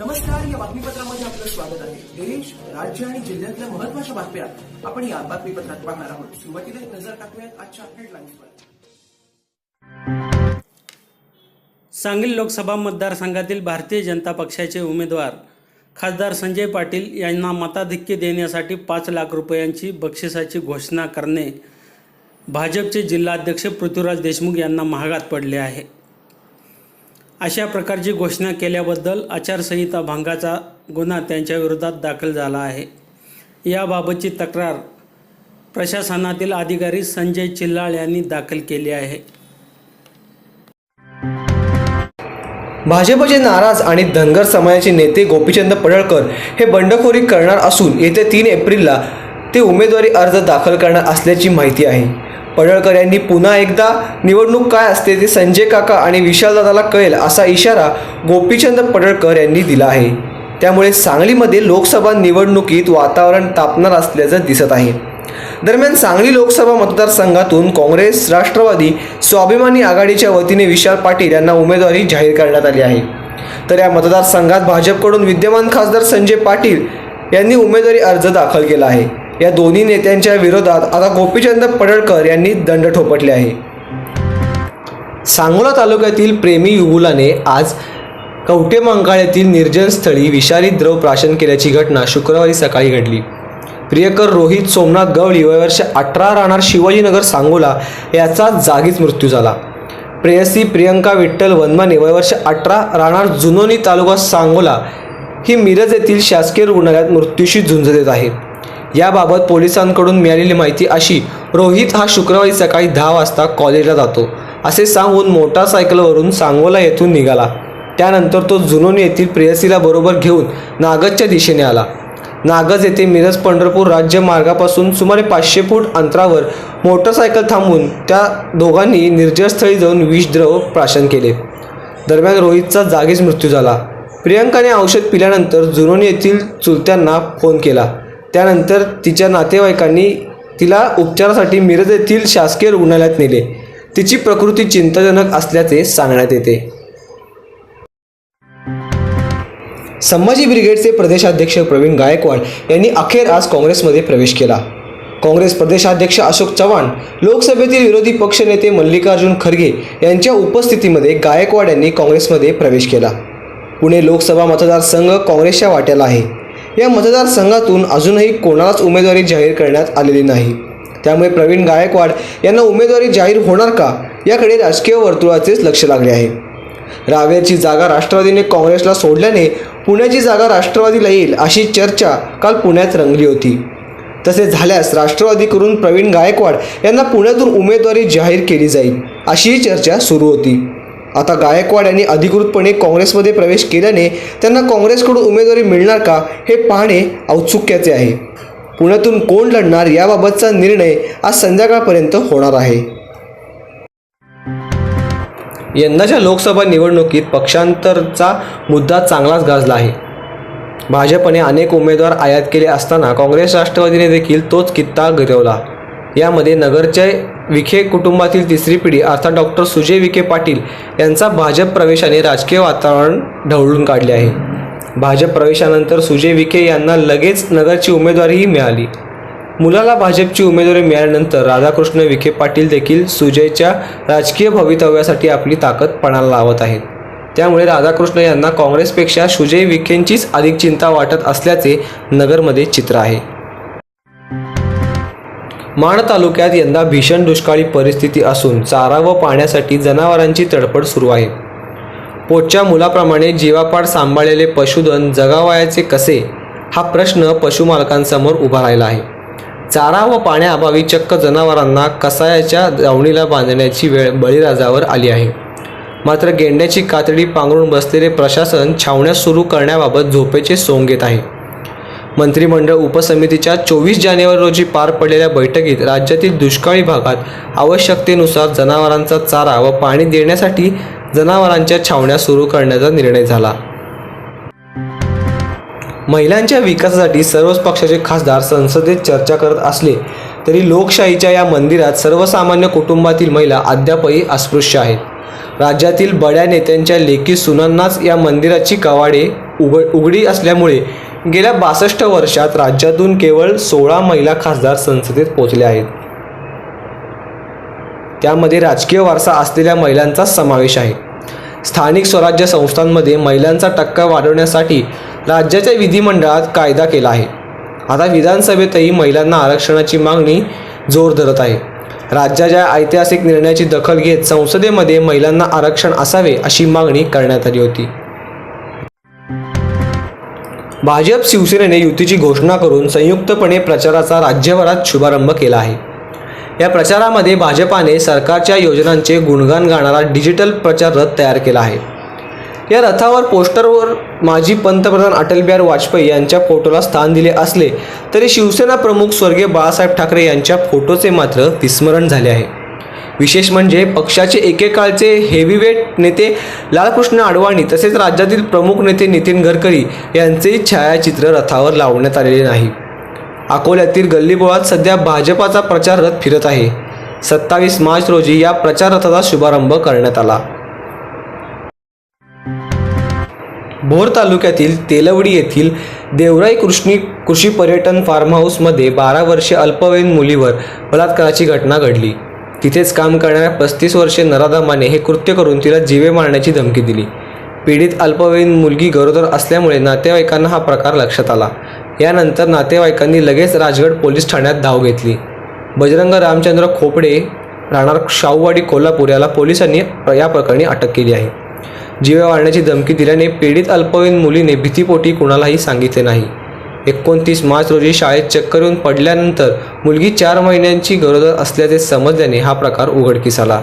नमस्कार या बातमीपत्रामध्ये आपलं स्वागत आहे. देश राज्य आणि जिल्ह्यातल्या महत्त्वाच्या बातम्या आपण या बातमीपत्रात पाहणार आहोत. सुरुवातीला एक नजर टाकूयात आजच्या हेडलाईन्सवर सांगली लोकसभा मतदारसंघातील भारतीय जनता पक्षाचे उमेदवार खासदार संजय पाटील यांना मताधिक्य देण्यासाठी पाच लाख रुपयांची बक्षिसाची घोषणा करणे भाजपचे जिल्हाध्यक्ष पृथ्वीराज देशमुख यांना महागात पडले आहे. अशा प्रकारची घोषणा केल्याबद्दल आचारसंहिता भंगाचा गुन्हा त्यांच्या विरोधात दाखल झाला आहे. याबाबतची तक्रार प्रशासनातील अधिकारी संजय चिल्लाळ यांनी दाखल केली आहे. भाजपचे नाराज आणि धनगर समाजाचे नेते गोपीचंद पडळकर हे बंडखोरी करणार असून येत्या तीन एप्रिलला ते उमेदवारी अर्ज दाखल करणार असल्याची माहिती आहे. पडळकर यांनी पुन्हा एकदा निवडणूक काय असते ते संजय काका आणि विशालदादाला कळेल असा इशारा गोपीचंद पडळकर यांनी दिला आहे. त्यामुळे सांगलीमध्ये लोकसभा निवडणुकीत वातावरण तापणार असल्याचं दिसत आहे. दरम्यान सांगली लोकसभा मतदारसंघातून काँग्रेस राष्ट्रवादी स्वाभिमानी आघाडीच्या वतीने विशाल पाटील यांना उमेदवारी जाहीर करण्यात आली आहे. तर या मतदारसंघात भाजपकडून विद्यमान खासदार संजय पाटील यांनी उमेदवारी अर्ज दाखल केला आहे. या दोन्ही नेत्यांच्या विरोधात आता गोपीचंद पडळकर यांनी दंड ठोपटले आहे. सांगोला तालुक्यातील प्रेमी युगुलाने आज कवठे मंकाळ येथील निर्जन स्थळी विषारी द्रव प्राशन केल्याची घटना शुक्रवारी सकाळी घडली. प्रियकर रोहित सोमनाथ गवळी वयवर्ष अठरा राहणार शिवाजीनगर सांगोला याचा जागीच मृत्यू झाला. प्रेयसी प्रियंका विठ्ठल वनमाने वयवर्ष अठरा राहणार जुनोनी तालुका सांगोला ही मिरज येथील शासकीय रुग्णालयात मृत्यूशी झुंज देत आहे याबाबत पोलिसांकडून मिळालेली माहिती अशी रोहित हा शुक्रवारी सकाळी दहा वाजता कॉलेजला जातो. असे सांगून मोटारसायकलवरून सांगोला येथून निघाला. त्यानंतर तो जुनोनी येथील प्रेयसीला बरोबर घेऊन नागजच्या दिशेने आला. नागज येथे मिरज पंढरपूर राज्य मार्गापासून सुमारे पाचशे फूट अंतरावर मोटरसायकल थांबून त्या दोघांनी निर्जनस्थळी जाऊन विषद्रव प्राशन केले. दरम्यान रोहितचा जागीच मृत्यू झाला. प्रियंकाने औषध पिल्यानंतर जुनोनी येथील चुलत्यांना फोन केला. त्यानंतर तिच्या नातेवाईकांनी तिला उपचारासाठी मिरज येथील शासकीय रुग्णालयात नेले. तिची प्रकृती चिंताजनक असल्याचे सांगण्यात येते. संभाजी ब्रिगेडचे प्रदेशाध्यक्ष प्रवीण गायकवाड यांनी अखेर आज काँग्रेसमध्ये प्रवेश केला. काँग्रेस प्रदेशाध्यक्ष अशोक चव्हाण लोकसभेतील विरोधी पक्षनेते मल्लिकार्जुन खरगे यांच्या उपस्थितीमध्ये गायकवाड यांनी काँग्रेसमध्ये प्रवेश केला. पुणे लोकसभा मतदारसंघ काँग्रेसच्या वाट्याला आहे. या मतदारसंघातून अजूनही कोणालाच उमेदवारी जाहीर करण्यात आलेली नाही. त्यामुळे प्रवीण गायकवाड यांना उमेदवारी जाहीर होणार का? याकडे राजकीय वर्तुळाचेच लक्ष लागले आहे. रावेरची जागा राष्ट्रवादीने काँग्रेसला सोडल्याने पुण्याची जागा राष्ट्रवादीला येईल अशी चर्चा काल पुण्यात रंगली होती. तसे झाल्यास राष्ट्रवादीकडून प्रवीण गायकवाड यांना पुण्यातून उमेदवारी जाहीर केली जाईल अशीही चर्चा सुरू होती. आता गायकवाड यांनी अधिकृतपणे काँग्रेसमध्ये प्रवेश केल्याने त्यांना काँग्रेसकडून उमेदवारी मिळणार का हे पाहणे औत्सुक्याचे आहे. पुण्यातून कोण लढणार याबाबतचा निर्णय आज संध्याकाळपर्यंत होणार आहे. यंदाच्या लोकसभा निवडणुकीत पक्षांतरचा मुद्दा चांगलाच गाजला आहे. भाजपने अनेक उमेदवार आयात केले असताना काँग्रेस राष्ट्रवादीने देखील तोच कित्ता गिरवला. यामध्ये नगरच्या विखे कुटुंबातील तिसरी पिढी अर्थात डॉक्टर सुजय विखे पाटील यांचा भाजप प्रवेशाने राजकीय वातावरण ढवळून काढले आहे. भाजप प्रवेशानंतर सुजय विखे यांना लगेच नगरची उमेदवारीही मिळाली. मुलाला भाजपची उमेदवारी मिळाल्यानंतर राधाकृष्ण विखे पाटील देखील सुजयच्या राजकीय भवितव्यासाठी आपली ताकद पणाला लावत आहेत. त्यामुळे राधाकृष्ण यांना काँग्रेसपेक्षा सुजय विखेंचीच अधिक चिंता वाटत असल्याचे नगरमध्ये चित्र आहे. माण तालुक्यात यंदा भीषण दुष्काळी परिस्थिती असून चारा व पाण्यासाठी जनावरांची तडफड सुरू आहे. पोटच्या मुलाप्रमाणे जीवापाड सांभाळलेले पशुधन जगावयाचे कसे? हा प्रश्न पशुमालकांसमोर उभा राहिला आहे. चारा व पाण्याअभावी चक्क जनावरांना कसायाच्या दावणीला बांधण्याची वेळ बळीराजावर आली आहे. मात्र गेंड्याची कातडी पांघरून बसलेले प्रशासन छावण्या सुरू करण्याबाबत झोपेचे सोंग घेत आहे. मंत्रिमंडळ उपसमितीच्या चोवीस जानेवारी रोजी पार पडलेल्या बैठकीत राज्यातील दुष्काळी भागात आवश्यकतेनुसार जनावरांचा चारा व पाणी देण्यासाठी जनावरांच्या छावण्या सुरू करण्याचा निर्णय झाला. महिलांच्या विकासासाठी सर्वच पक्षाचे खासदार संसदेत चर्चा करत असले तरी लोकशाहीच्या या मंदिरात सर्वसामान्य कुटुंबातील महिला अद्यापही अस्पृश्य आहेत. राज्यातील बड्या नेत्यांच्या लेखी सुनांनाच या मंदिराची कवाडे उघड उघडी असल्यामुळे गेल्या बासष्ट वर्षात राज्यातून केवळ सोळा महिला खासदार संसदेत पोहोचल्या आहेत. त्यामध्ये राजकीय वारसा असलेल्या महिलांचा समावेश आहे. स्थानिक स्वराज्य संस्थांमध्ये महिलांचा टक्का वाढवण्यासाठी राज्याच्या विधिमंडळात कायदा केला आहे. आता विधानसभेतही महिलांना आरक्षणाची मागणी जोर धरत आहे. राज्याच्या ऐतिहासिक निर्णयाची दखल घेत संसदेमध्ये महिलांना आरक्षण असावे अशी मागणी करण्यात आली होती. भाजप शिवसेनेने युतीची घोषणा करून संयुक्तपणे प्रचाराचा राज्यभरात शुभारंभ केला आहे. या प्रचारामध्ये भाजपाने सरकारच्या योजनांचे गुणगान गाणारा डिजिटल प्रचार रथ तयार केला आहे. या रथावर पोस्टरवर माजी पंतप्रधान अटल बिहारी वाजपेयी यांच्या फोटोला स्थान दिले असले तरी शिवसेना प्रमुख स्वर्गीय बाळासाहेब ठाकरे यांच्या फोटोचे मात्र विस्मरण झाले आहे. विशेष म्हणजे पक्षाचे एकेकाळचे हेवीवेट नेते लालकृष्ण अडवाणी तसेच राज्यातील प्रमुख नेते नितीन गडकरी यांचेही छायाचित्र रथावर लावण्यात आलेले नाही. अकोल्यातील गल्लीबोळात सध्या भाजपाचा प्रचार रथ फिरत आहे. सत्तावीस मार्च रोजी या प्रचार रथाचा शुभारंभ करण्यात आला. भोर तालुक्यातील तेलवडी येथील देवराई कृष्णी कृषी पर्यटन फार्म हाऊसमध्ये बारा वर्षे अल्पवयीन मुलीवर बलात्काराची घटना घडली. तिथेच काम करणाऱ्या पस्तीस वर्षे नराधमाने हे कृत्य करून तिला जीवे मारण्याची धमकी दिली. पीडित अल्पवयीन मुलगी गरोदर असल्यामुळे नातेवाईकांना हा प्रकार लक्षात आला. यानंतर नातेवाईकांनी लगेच राजगड पोलीस ठाण्यात धाव घेतली. बजरंग रामचंद्र खोपडे राहणार शाहूवाडी कोल्हापूर याला पोलिसांनी या प्रकरणी अटक केली आहे. जीवे मारण्याची धमकी दिल्याने पीडित अल्पवयीन मुलीने भीतीपोटी कुणालाही सांगितले नाही. एकोणतीस मार्च रोजी शाळेत चक्कर येऊन पडल्यानंतर मुलगी चार महिन्यांची गरोदर असल्याचे समजल्याने हा प्रकार उघडकीस आला.